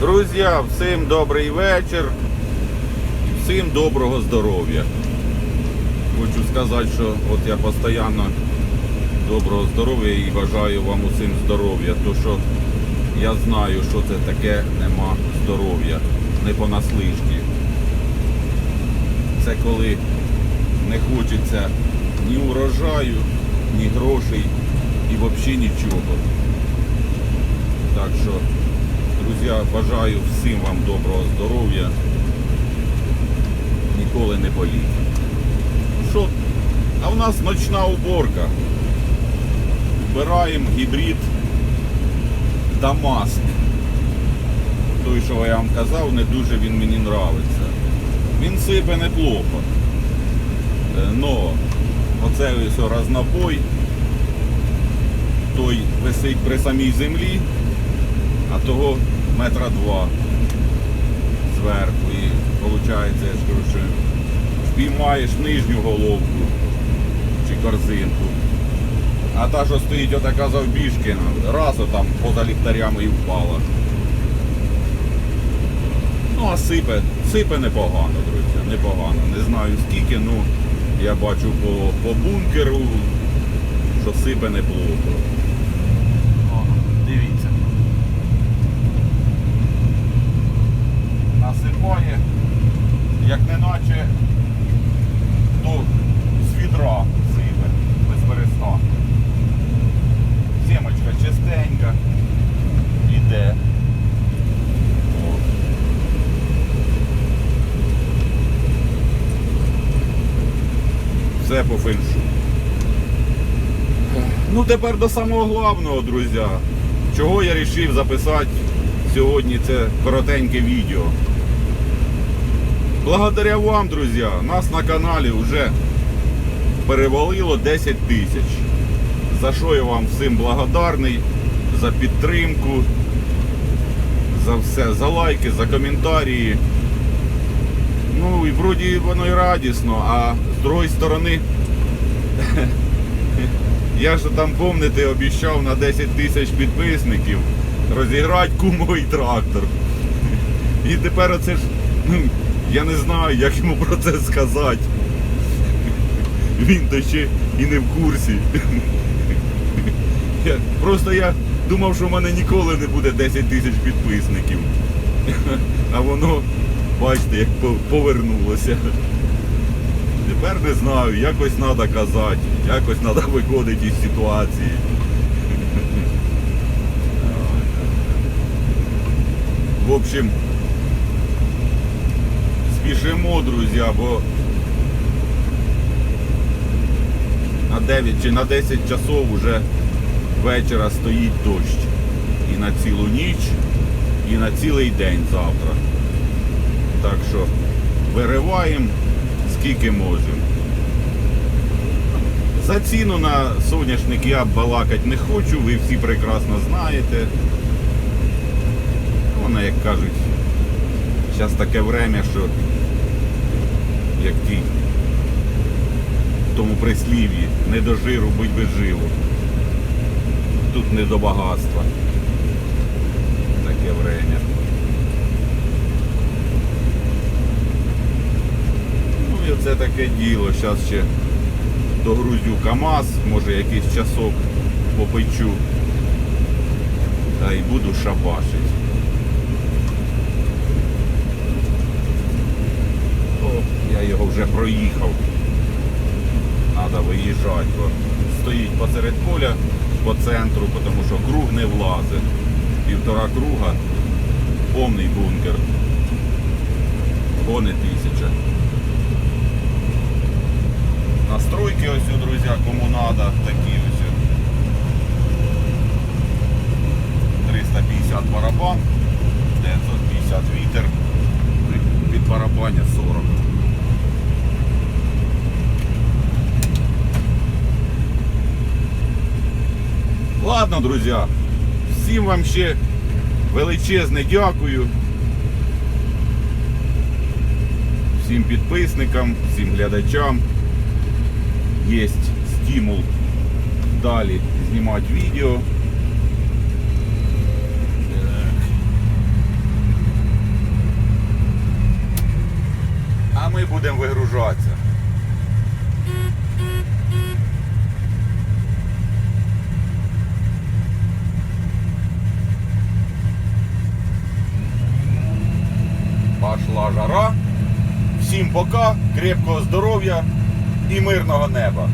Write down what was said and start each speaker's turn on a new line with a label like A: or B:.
A: Друзі, всім добрий вечір. Всім доброго здоров'я. Хочу сказати, що от я постійно доброго здоров'я і бажаю вам усім здоров'я. То що я знаю, що це таке нема здоров'я, не понаслишки. Це коли не хочеться ні урожаю, ні грошей і взагалі нічого. Так що, друзі, бажаю всім вам доброго здоров'я. Ніколи не боліть. Що? А в нас ночна уборка. Вбираємо гібрид Дамаск. Той, що я вам казав, не дуже він мені нравиться. Він сипе неплохо. Е, Но оце ось разнобой, той висить при самій землі, а того метра два зверху. І виходить, я ж кажу, що впіймаєш нижню головку чи корзинку. А та, що стоїть отака завбіжки, ну, раз отам поза ліхтарями і впала. Ну, а сипе, сипе непогано, друзі, непогано. Не знаю скільки, ну я бачу по, по бункеру, що сипе неплохо. О, дивіться. Насипає, як неначе то з відра сипе, без перестанку. Сімочка чистенька, іде. О. Все по феншу. Ну тепер до самого головного, друзі. Чого я вирішив записати сьогодні це коротеньке відео. Благодаря вам, друзі, нас на каналі вже перевалило 10 тисяч. За що я вам всім благодарний, за підтримку, за все, за лайки, за коментарі. Ну і вроді воно і радісно, а з другої сторони, я ж там, помните, обіцяв на 10 тисяч підписників розіграти кумовий трактор. І тепер оце ж, ну, я не знаю, як йому про це сказати. Він то ще і не в курсі. Просто я думав, що в мене ніколи не буде 10 тисяч підписників. А воно, бачите, як повернулося. Тепер не знаю, якось треба казати, якось треба виходити із ситуації. В общем, спішимо, друзі, бо на 9 чи на 10 часов вже вечора стоїть дощ. І на цілу ніч, і на цілий день завтра. Так що вириваємо скільки можемо. За ціну на соняшник я балакати не хочу, ви всі прекрасно знаєте. Воно, як кажуть, зараз таке время, що як ті в тому прислів'ї, не до жиру, будь без живу. Тут не до багатства. Таке время. Ну і це таке діло. Зараз ще догрузю КАМАЗ, може якийсь часок попечу. Та й буду шабашить. О, я його вже проїхав. Треба виїжджати, бо стоїть посеред поля по центру, тому що круг не влазить. Півтора круга, повний бункер. Гони тисяча. Настройки ось, друзі, кому треба, такі ось. 350 барабан, 950 вітер, від барабаня 40. Ладно, друзі, всім вам ще величезне дякую. Всім підписникам, всім глядачам є стимул далі знімати відео. А ми будемо вигружатися. Пошла жара. Всім пока, крепкого здоров'я і мирного неба.